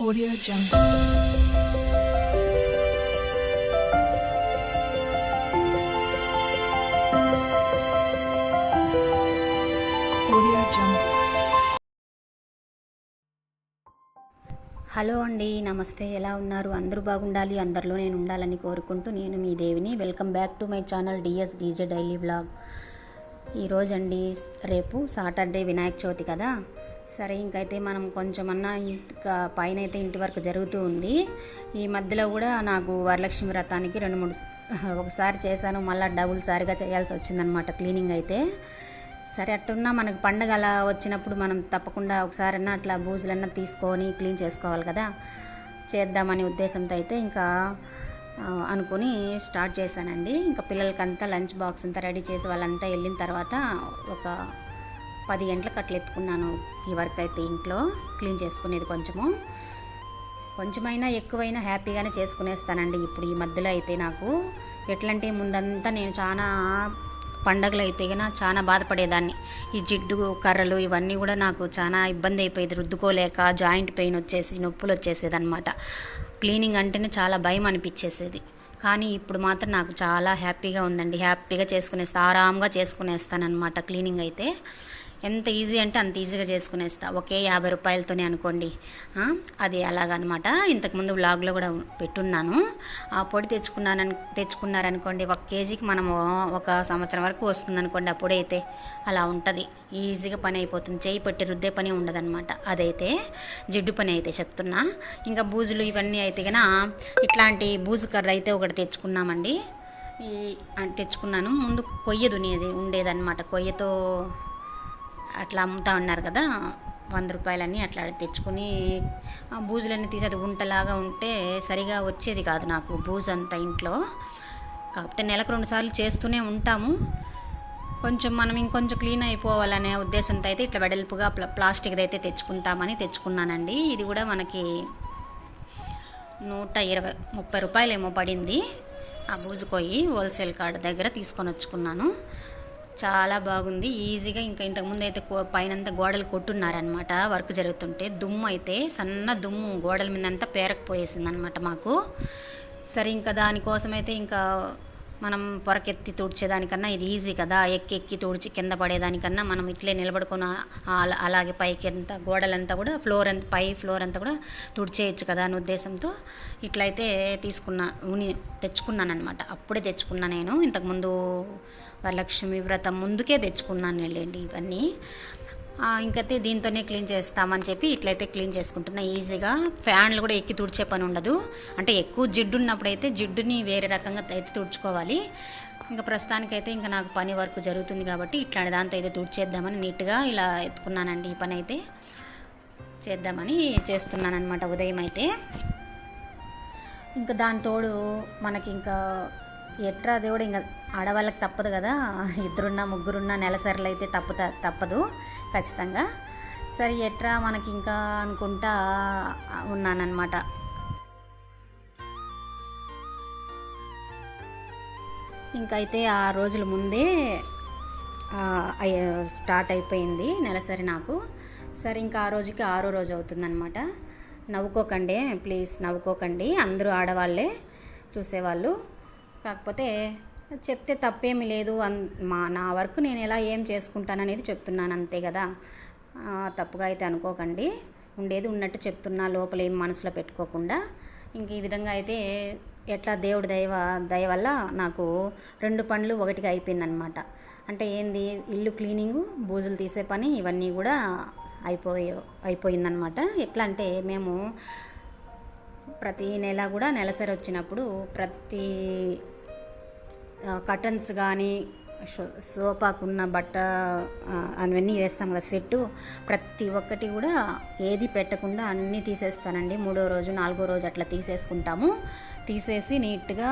Audio Jungle. Audio Jungle. Hello అండి నమస్తే ఎలా ఉన్నారు అందరూ బాగుండాలి అందరిలో నేను ఉండాలని కోరుకుంటూ నేను మీ దేవిని welcome back to my channel DS DJ daily vlog ఈరోజు అండి రేపు సాటర్డే వినాయక చవితి కదా సరే ఇంకైతే మనం కొంచెమన్నా ఇంకా పైన అయితే ఇంటి వరకు జరుగుతూ ఉంది. ఈ మధ్యలో కూడా నాకు వరలక్ష్మి వ్రతానికి రెండు మూడు ఒకసారి చేశాను మళ్ళీ డబుల్ సారిగా చేయాల్సి వచ్చిందనమాట క్లీనింగ్ అయితే. సరే అట్టున్నా మనకు పండగ అలా వచ్చినప్పుడు మనం తప్పకుండా ఒకసారన్నా అట్లా బూజులన్నా తీసుకొని క్లీన్ చేసుకోవాలి కదా. చేద్దామనే ఉద్దేశంతో అయితే ఇంకా అనుకుని స్టార్ట్ చేశానండి. ఇంకా పిల్లలకంతా లంచ్ బాక్స్ అంతా రెడీ చేసి వాళ్ళంతా వెళ్ళిన తర్వాత ఒక పది గంటలకు అట్లా ఎత్తుకున్నాను ఈ వర్క్ అయితే ఇంట్లో క్లీన్ చేసుకునేది కొంచెము. కొంచెమైనా ఎక్కువైనా హ్యాపీగానే చేసుకునేస్తానండి ఇప్పుడు ఈ మధ్యలో అయితే నాకు. ఎట్లంటే ముందంతా నేను చాలా పండగలు అయితే కన్నా చాలా బాధపడేదాన్ని. ఈ జిడ్డు కర్రలు ఇవన్నీ కూడా నాకు చాలా ఇబ్బంది అయిపోయేది. రుద్దుకోలేక జాయింట్ పెయిన్ వచ్చేసి నొప్పులు వచ్చేసేది అనమాట క్లీనింగ్ అంటేనే చాలా భయం అనిపించేసేది. కానీ ఇప్పుడు మాత్రం నాకు చాలా హ్యాపీగా ఉందండి. హ్యాపీగా చేసుకునేస్తా ఆరాంగా చేసుకునేస్తానమాట క్లీనింగ్ అయితే. ఎంత ఈజీ అంటే అంత ఈజీగా చేసుకునేస్తా. ఒకే యాభై రూపాయలతోనే అనుకోండి. అది అలాగనమాట. ఇంతకుముందు వ్లాగ్లో కూడా పెట్టున్నాను. ఆ పొడి తెచ్చుకున్నాను తెచ్చుకున్నారనుకోండి ఒక కేజీకి మనము ఒక సంవత్సరం వరకు వస్తుంది అనుకోండి ఆ పొడి అయితే అలా ఉంటుంది. ఈజీగా పని అయిపోతుంది. చేయి పెట్టి రుద్దే పని ఉండదన్నమాట అదైతే జిడ్డు పని అయితే చెప్తున్నా. ఇంకా బూజులు ఇవన్నీ అయితే కనుక ఇట్లాంటి బూజు కర్ర అయితే ఒకటి తెచ్చుకున్నామండి. ఈ తెచ్చుకున్నాను. ముందు కొయ్య దునేది ఉండేదన్నమాట కొయ్యతో అట్లా అమ్ముతా ఉన్నారు కదా. వంద రూపాయలని అట్లా తెచ్చుకొని ఆ బూజులన్నీ తీసి అది ఉంటలాగా ఉంటే సరిగా వచ్చేది కాదు నాకు బూజు అంతా ఇంట్లో. కాకపోతే నెలకు రెండుసార్లు చేస్తూనే ఉంటాము. కొంచెం మనం ఇంకొంచెం క్లీన్ అయిపోవాలనే ఉద్దేశంతో అయితే ఇట్లా వెడల్పుగా ప్లా ప్లాస్టిక్ది అయితే తెచ్చుకుంటామని తెచ్చుకున్నానండి. ఇది కూడా మనకి నూట ఇరవై ముప్పై రూపాయలు ఏమో పడింది. ఆ బూజుకొయ్యి హోల్సేల్ కార్డు దగ్గర తీసుకొని వచ్చుకున్నాను. చాలా బాగుంది. ఈజీగా ఇంకా ఇంతకుముందు అయితే కో- పైనంతా గోడలు కొట్టున్నారనమాట వర్క్ జరుగుతుంటే దుమ్ము అయితే సన్న దుమ్ము గోడల మీద అంతా పేరకపోయేసింది అనమాట మాకు. సరే ఇంకా దానికోసం అయితే ఇంకా మనం పొరకెత్తి తుడిచేదానికన్నా ఇది ఈజీ కదా. ఎక్కి ఎక్కి తుడిచి కింద పడేదానికన్నా మనం ఇట్లే నిలబడుకున్న అలాగే పైకి అంతా గోడలంతా కూడా ఫ్లోర్ అంతా పై ఫ్లోర్ అంతా కూడా తుడిచేయచ్చు కదా అనే ఉద్దేశంతో ఇట్లయితే తీసుకున్నా ఉని తెచ్చుకున్నాను అనమాట అప్పుడే తెచ్చుకున్నా నేను. ఇంతకుముందు వరలక్ష్మి వ్రతం ముందుకే తెచ్చుకున్నాను వెళ్ళండి ఇవన్నీ. ఇంకైతే దీంతోనే క్లీన్ చేస్తామని చెప్పి ఇట్లయితే క్లీన్ చేసుకుంటున్నా. ఈజీగా ఫ్యాన్లు కూడా ఎక్కి తుడిచే పని ఉండదు. అంటే ఎక్కువ జిడ్డు ఉన్నప్పుడైతే జిడ్డుని వేరే రకంగా అయితే తుడుచుకోవాలి. ఇంకా ప్రస్తుతానికైతే ఇంకా నాకు పని వర్క్ జరుగుతుంది కాబట్టి ఇట్లాంటి దాంతో అయితే తుడిచేద్దామని నీట్గా ఇలా ఎత్తుకున్నానండి ఈ పని అయితే. చేద్దామని చేస్తున్నాను అనమాట ఉదయం అయితే. ఇంకా దాని తోడు మనకి ఇంకా ఎట్రా దేవుడు ఇంకా ఆడవాళ్ళకి తప్పదు కదా? ఇద్దరున్నా ముగ్గురున్నా నెలసరిలు అయితే తప్పుత తప్పదు ఖచ్చితంగా. సరే ఎట్రా మనకి ఇంకా అనుకుంటా ఉన్నానన్నమాట. ఇంకైతే ఆ రోజుల ముందే స్టార్ట్ అయిపోయింది నెలసరి నాకు. సరే ఇంకా ఆ రోజుకి ఆరో రోజు అవుతుందన్నమాట. నవ్వుకోకండి ప్లీజ్ నవ్వుకోకండి. అందరూ ఆడవాళ్ళే చూసేవాళ్ళు. కాకపోతే చెప్తే తప్పేమీ లేదు అన్ మా నా వర్క్ నేను ఎలా ఏం చేసుకుంటాననేది చెప్తున్నాను అంతే కదా. తప్పుగా అయితే అనుకోకండి. ఉండేది ఉన్నట్టు చెప్తున్నా లోపల ఏం మనసులో పెట్టుకోకుండా. ఇంక ఈ విధంగా అయితే ఎట్లా దేవుడి దైవ దయ వల్ల నాకు రెండు పనులు ఒకటిగా అయిపోయిందనమాట. అంటే ఏంది? ఇల్లు క్లీనింగు బూజులు తీసే పని ఇవన్నీ కూడా అయిపోయి అయిపోయిందనమాట. ఎట్లా అంటే మేము ప్రతి నెల కూడా నెలసరి వచ్చినప్పుడు ప్రతి కటన్స్ కానీ సోఫాకున్న బట్ట అవన్నీ వేస్తాం కదా సెట్టు. ప్రతి ఒక్కటి కూడా ఏది పెట్టకుండా అన్నీ తీసేస్తానండి. మూడో రోజు నాలుగో రోజు అట్లా తీసేసుకుంటాము. తీసేసి నీట్గా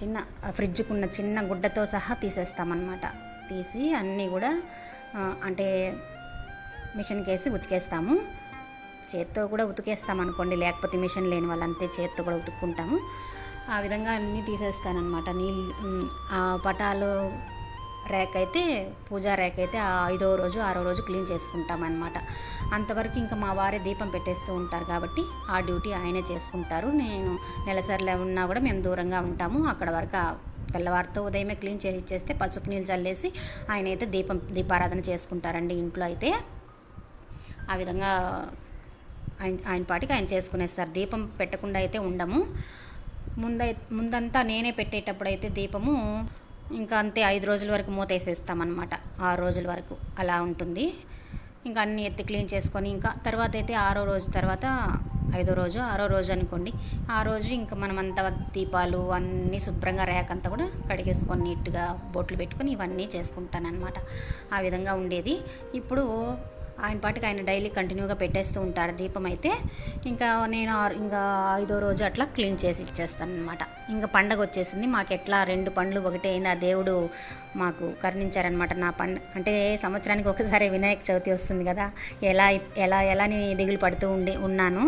చిన్న ఫ్రిడ్జ్కున్న చిన్న గుడ్డతో సహా తీసేస్తామన్నమాట. తీసి అన్నీ కూడా అంటే మిషన్కి వేసి ఉతికేస్తాము. చేత్తో కూడా ఉతికేస్తాం అనుకోండి లేకపోతే మిషన్ లేని వాళ్ళంతే చేత్తో కూడా ఉతుక్కుంటాము. ఆ విధంగా అన్నీ తీసేస్తానమాట నీళ్ళు ఆ పటాలు ర్యాక్ అయితే పూజా ర్యాక్ అయితే ఆ ఐదో రోజు ఆరో రోజు క్లీన్ చేసుకుంటాం అనమాట అంతవరకు ఇంకా మా వారే దీపం పెట్టేస్తూ ఉంటారు కాబట్టి ఆ డ్యూటీ ఆయనే చేసుకుంటారు. నేను నెలసరిలో ఉన్నా కూడా మేము దూరంగా ఉంటాము. అక్కడ వరకు తెల్లవారితో ఉదయమే క్లీన్ చేసి ఇచ్చేస్తే పసుపు నీళ్ళు చల్లేసి ఆయన అయితే దీపం దీపారాధన చేసుకుంటారండి ఇంట్లో అయితే. ఆ విధంగా ఆయన ఆయన పాటికి ఆయన చేసుకునేస్తారు. దీపం పెట్టకుండా అయితే ఉండము. ముందై ముందంతా నేనే పెట్టేటప్పుడు అయితే దీపము ఇంకా అంతే ఐదు రోజుల వరకు మూతేసేస్తామన్నమాట ఆరు రోజుల వరకు అలా ఉంటుంది. ఇంకా అన్ని ఎత్తి క్లీన్ చేసుకొని ఇంకా తర్వాత అయితే ఆరో రోజు తర్వాత ఐదో రోజు ఆరో రోజు అనుకోండి. ఆ రోజు ఇంకా మనం అంతా దీపాలు అన్నీ శుభ్రంగా ర్యాక్ అంతా కూడా కడిగేసుకొని నీట్గా బొట్లు పెట్టుకొని ఇవన్నీ చేసుకుంటానన్నమాట. ఆ విధంగా ఉండేది. ఇప్పుడు ఆయన పాటికి ఆయన డైలీ కంటిన్యూగా పెట్టేస్తూ ఉంటారు దీపం అయితే. ఇంకా నేను ఇంకా ఐదో రోజు అట్లా క్లీన్ చేసి ఇచ్చేస్తాను అనమాట ఇంకా పండగ వచ్చేసింది. మాకు ఎట్లా రెండు పండ్లు ఒకటే అయింది. ఆ దేవుడు మాకు కరుణించారనమాట నా పండ అంటే సంవత్సరానికి ఒకసారి వినాయక చవితి వస్తుంది కదా. ఎలా ఎలా ఎలా అని దిగులు పడుతూ ఉండి ఉన్నాను.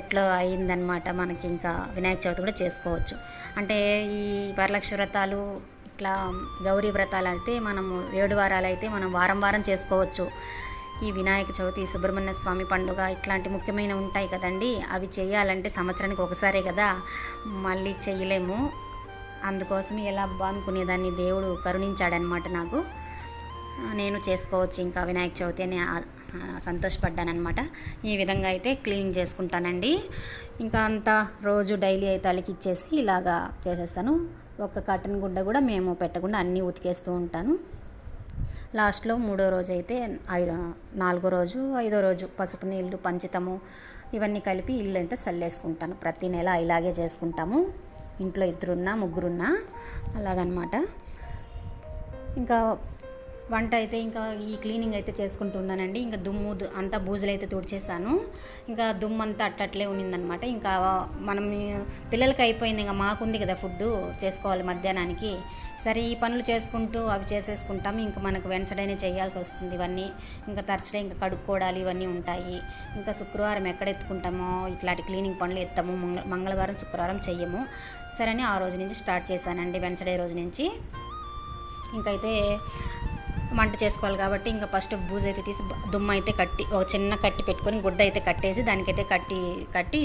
ఎట్లా అయిందనమాట మనకి ఇంకా వినాయక చవితి కూడా చేసుకోవచ్చు. అంటే ఈ వరలక్ష వ్రతాలు ఇట్లా గౌరీ వ్రతాలు అయితే మనము ఏడు వారాలు అయితే మనం వారం వారం చేసుకోవచ్చు. ఈ వినాయక చవితి సుబ్రహ్మణ్య స్వామి పండుగ ఇట్లాంటి ముఖ్యమైన ఉంటాయి కదండి. అవి చేయాలంటే సంవత్సరానికి ఒకసారే కదా. మళ్ళీ చేయలేము. అందుకోసం ఎలా అబ్బా అనుకునేదాన్ని దేవుడు కరుణించాడనమాట నాకు. నేను చేసుకోవచ్చు ఇంకా వినాయక చవితి అని సంతోషపడ్డానమాట ఈ విధంగా అయితే క్లీన్ చేసుకుంటానండి. ఇంకా అంతా రోజు డైలీ అయితే అలికిచ్చేసి ఇలాగా చేసేస్తాను. ఒక కాటన్ గుడ్డ కూడా మేము పెట్టకుండా అన్నీ ఉతికేస్తూ ఉంటాను. లాస్ట్లో మూడో రోజు అయితే ఐదో నాలుగో రోజు ఐదో రోజు పసుపు నీళ్ళు పంచితము ఇవన్నీ కలిపి ఇల్లు అయితే చల్లేసుకుంటాను. ప్రతి నెల ఇలాగే చేసుకుంటాము. ఇంట్లో ఇద్దరున్నా ముగ్గురున్నా అలాగనమాట. ఇంకా వంట అయితే ఇంకా ఈ క్లీనింగ్ అయితే చేసుకుంటున్నానండి. ఇంకా దుమ్ము అంతా బూజులు అయితే తుడిచేసాను ఇంకా దుమ్ము అంతా అట్టట్లే ఉన్నిందనమాట. ఇంకా మనం పిల్లలకి అయిపోయింది ఇంకా మాకుంది కదా ఫుడ్ చేసుకోవాలి మధ్యాహ్నానికి. సరే ఈ పనులు చేసుకుంటూ అవి చేసేసుకుంటాం. ఇంకా మనకు వెన్సడేనే చేయాల్సి వస్తుంది ఇవన్నీ. ఇంకా తరచుడే ఇంకా కడుక్కోవడాలు ఇవన్నీ ఉంటాయి. ఇంకా శుక్రవారం ఎక్కడ ఎత్తుకుంటామో ఇట్లాంటి క్లీనింగ్ పనులు ఎత్తాము. మంగళవారం శుక్రవారం చెయ్యము. సరే అని ఆ రోజు నుంచి స్టార్ట్ చేశానండి వెన్సడే రోజు నుంచి. ఇంకైతే వంట చేసుకోవాలి కాబట్టి ఇంకా ఫస్ట్ బూజు అయితే తీసి దుమ్ము అయితే కట్టి ఒక చిన్న కట్టి పెట్టుకొని గుడ్డ అయితే కట్టేసి దానికైతే కట్టి కట్టి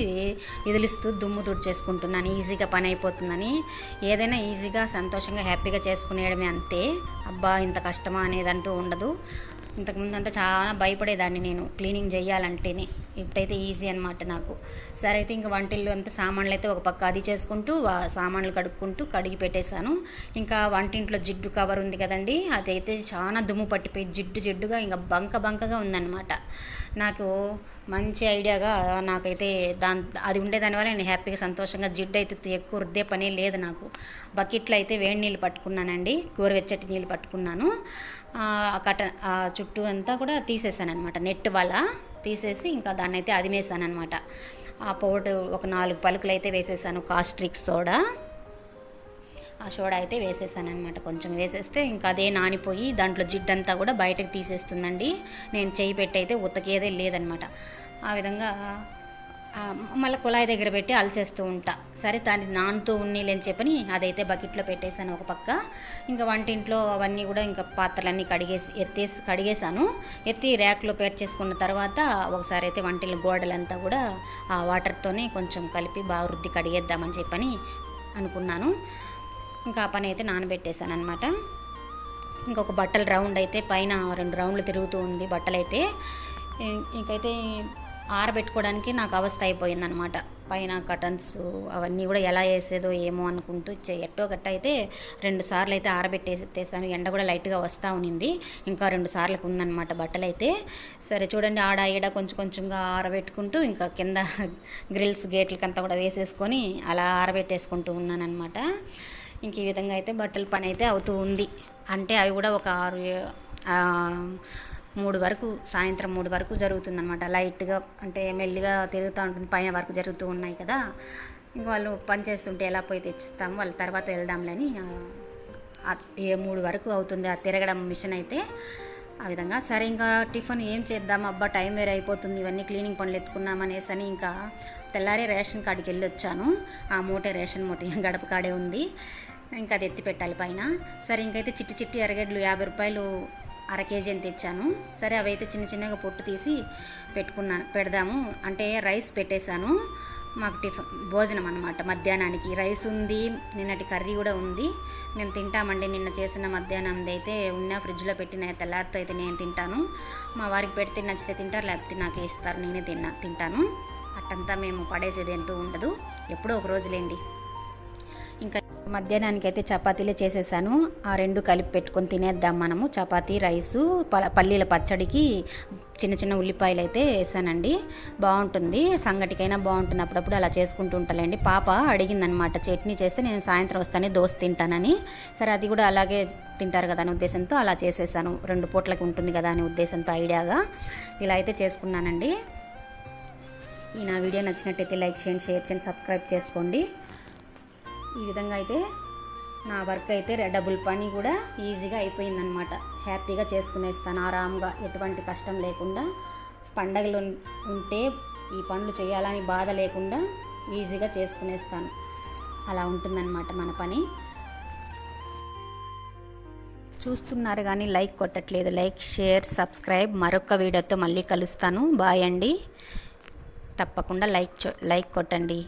ఇదిలిస్తూ దుమ్ము తుడిచేసుకుంటున్నాను ఈజీగా పని అయిపోతుందని. ఏదైనా ఈజీగా సంతోషంగా హ్యాపీగా చేసుకునేయడమే అంతే. అబ్బా ఇంత కష్టమా అనేది అంటూ ఉండదు. ఇంతకుముందు అంటే చాలా భయపడేదాన్ని నేను క్లీనింగ్ చేయాలంటేనే ఇప్పుడైతే ఈజీ అనమాట నాకు. సరే అయితే ఇంకా వంటిల్లు అంతా సామాన్లు అయితే ఒక పక్క అది చేసుకుంటూ ఆ సామాన్లు కడుక్కుంటూ కడిగి పెట్టేశాను. ఇంకా వంటింట్లో జిడ్డు కవర్ ఉంది కదండి అదైతే చాలా దుమ్ము పట్టిపోయి జిడ్డు జిడ్డుగా ఇంకా బంక బంకగా ఉందన్నమాట. నాకు మంచి ఐడియాగా నాకైతే దాని అది ఉండే దానివల్ల నేను హ్యాపీగా సంతోషంగా జిడ్డు అయితే ఎక్కువ రుద్దే పని లేదు నాకు. బకెట్లో అయితే వేడి నీళ్ళు పట్టుకున్నానండి గోరువెచ్చటి నీళ్ళు పట్టుకున్నాను. కట్ట కట ఆ చుట్టూ అంతా కూడా తీసేసాను అనమాట నెట్ వల్ల తీసేసి ఇంకా దాన్ని అయితే అదిమేసాను అనమాట ఆ పౌడర్ ఒక నాలుగు పలుకులు అయితే వేసేసాను కాస్ట్రిక్ సోడా. ఆ సోడా అయితే వేసేసాను అనమాట కొంచెం వేసేస్తే ఇంకా అదే నానిపోయి దాంట్లో జిడ్డంతా కూడా బయటకు తీసేస్తుందండి. నేను చేయి పెట్టి అయితే ఉతకేదే లేదనమాట ఆ విధంగా మళ్ళీ కుళాయి దగ్గర పెట్టి అలసేస్తూ ఉంటా. సరే దాన్ని నానుతూ ఉన్నీలేని చెప్పని అదైతే బకెట్లో పెట్టేశాను ఒక పక్క. ఇంకా వంటింట్లో అవన్నీ కూడా ఇంకా పాత్రలన్నీ కడిగేసి ఎత్తేసి కడిగేశాను. ఎత్తి ర్యాక్లో పేర్చేసుకున్న తర్వాత ఒకసారి అయితే వంటిల గోడలంతా కూడా ఆ వాటర్తోనే కొంచెం కలిపి బాగా రుద్ది కడిగేద్దామని చెప్పని అనుకున్నాను. ఇంకా ఆ పని అయితే నానబెట్టేశాను అనమాట ఇంకొక బట్టలు రౌండ్ అయితే పైన రెండు రౌండ్లు తిరుగుతూ ఉంది బట్టలైతే. అయితే ఇంకైతే ఆరబెట్టుకోవడానికి నాకు అవస్థ అయిపోయిందనమాట పైన కటన్స్ అవన్నీ కూడా ఎలా వేసేదో ఏమో అనుకుంటూ చే- ఎట్టో గట్ట అయితే రెండు సార్లు అయితే ఆరబెట్టేసేసాను. ఎండ కూడా లైట్గా వస్తూ ఉన్నింది ఇంకా రెండు సార్లకు ఉందన్నమాట బట్టలు అయితే సరే చూడండి ఆడ ఈడ కొంచెం కొంచెంగా ఆరబెట్టుకుంటూ ఇంకా కింద గ్రిల్స్ గేట్లకంతా కూడా వేసేసుకొని అలా ఆరబెట్టేసుకుంటూ ఉన్నానన్నమాట. ఇంక ఈ విధంగా అయితే బట్టల పని అయితే అవుతూ ఉంది. అంటే అవి కూడా ఒక ఆరు మూడు వరకు సాయంత్రం మూడు వరకు జరుగుతుందనమాట లైట్గా అంటే మెల్లిగా తిరుగుతూ ఉంటుంది. పైన వరకు జరుగుతూ ఉన్నాయి కదా. ఇంక వాళ్ళు పని చేస్తుంటే ఎలా పోయి తెచ్చిస్తాము వాళ్ళ తర్వాత వెళ్దాంలని ఏ మూడు వరకు అవుతుంది. ఆ తిరగడం మిషన్ అయితే ఆ విధంగా. సరే ఇంకా టిఫిన్ ఏం చేద్దాం? అబ్బా టైం వేరే అయిపోతుంది. ఇవన్నీ క్లీనింగ్ పనులు ఎత్తుకున్నామనేసి అని ఇంకా తెల్లారి రేషన్ కాడికి వెళ్ళి వచ్చాను ఆ మూటే రేషన్ మూట గడప కాడే ఉంది. ఇంకా అది ఎత్తి పెట్టాలి పైన. సరే ఇంకైతే చిట్టి చిట్టి ఎరగడ్లు యాభై రూపాయలు అర కేజీ అని తెచ్చాను. సరే అవి అయితే చిన్న చిన్నగా పొట్టు తీసి పెట్టుకున్నాను పెడదాము. అంటే రైస్ పెట్టేశాను. మాకు టిఫిన్ భోజనం అనమాట మధ్యాహ్నానికి. రైస్ ఉంది నిన్నటి కర్రీ కూడా ఉంది. మేము తింటామండి నిన్న చేసిన మధ్యాహ్నంది అయితే ఉన్న ఫ్రిడ్జ్లో పెట్టిన తెల్లారితో అయితే నేను తింటాను. మా వారికి పెడితే నచ్చితే తింటారు లేకపోతే నాకు ఇస్తారు నేనే తిన్నా తింటాను. అట్టంతా మేము పడేసేది అంటూ ఉండదు. ఎప్పుడో ఒక రోజులేండి. ఇంకా మధ్యాహ్నానికి అయితే చపాతీలే చేసేసాను. ఆ రెండు కలిపి పెట్టుకొని తినేద్దాం మనము. చపాతీ రైసు ప పల్లీల పచ్చడికి చిన్న చిన్న ఉల్లిపాయలు అయితే వేసానండి. బాగుంటుంది. సంగటికైనా బాగుంటుంది. అప్పుడప్పుడు అలా చేసుకుంటూ ఉంటానండి పాప అడిగిందనమాట చట్నీ చేస్తే నేను సాయంత్రం వస్తానే దోశ తింటానని. సరే అది కూడా అలాగే తింటారు కదా అనే ఉద్దేశంతో అలా చేసేసాను. రెండు పూట్లకి ఉంటుంది కదా అనే ఉద్దేశంతో ఐడియాగా ఇలా అయితే చేసుకున్నానండి. ఈ నా వీడియో నచ్చినట్టయితే లైక్ చేయండి షేర్ చేయండి సబ్స్క్రైబ్ చేసుకోండి. ఈ విధంగా అయితే నా వర్క్ అయితే డబుల్ పని కూడా ఈజీగా అయిపోయిందనమాట హ్యాపీగా చేసుకునేస్తాను ఆరాంగా ఎటువంటి కష్టం లేకుండా పండగలు ఉంటే ఈ పనులు చేయాలని బాధ లేకుండా ఈజీగా చేసుకునేస్తాను. అలా ఉంటుందన్నమాట మన పని. చూస్తున్నారు కానీ లైక్ కొట్టట్లేదు. Like share subscribe. మరొక వీడియోతో మళ్ళీ కలుస్తాను. బాయ్ అండి. తప్పకుండా లైక్ లైక్ కొట్టండి.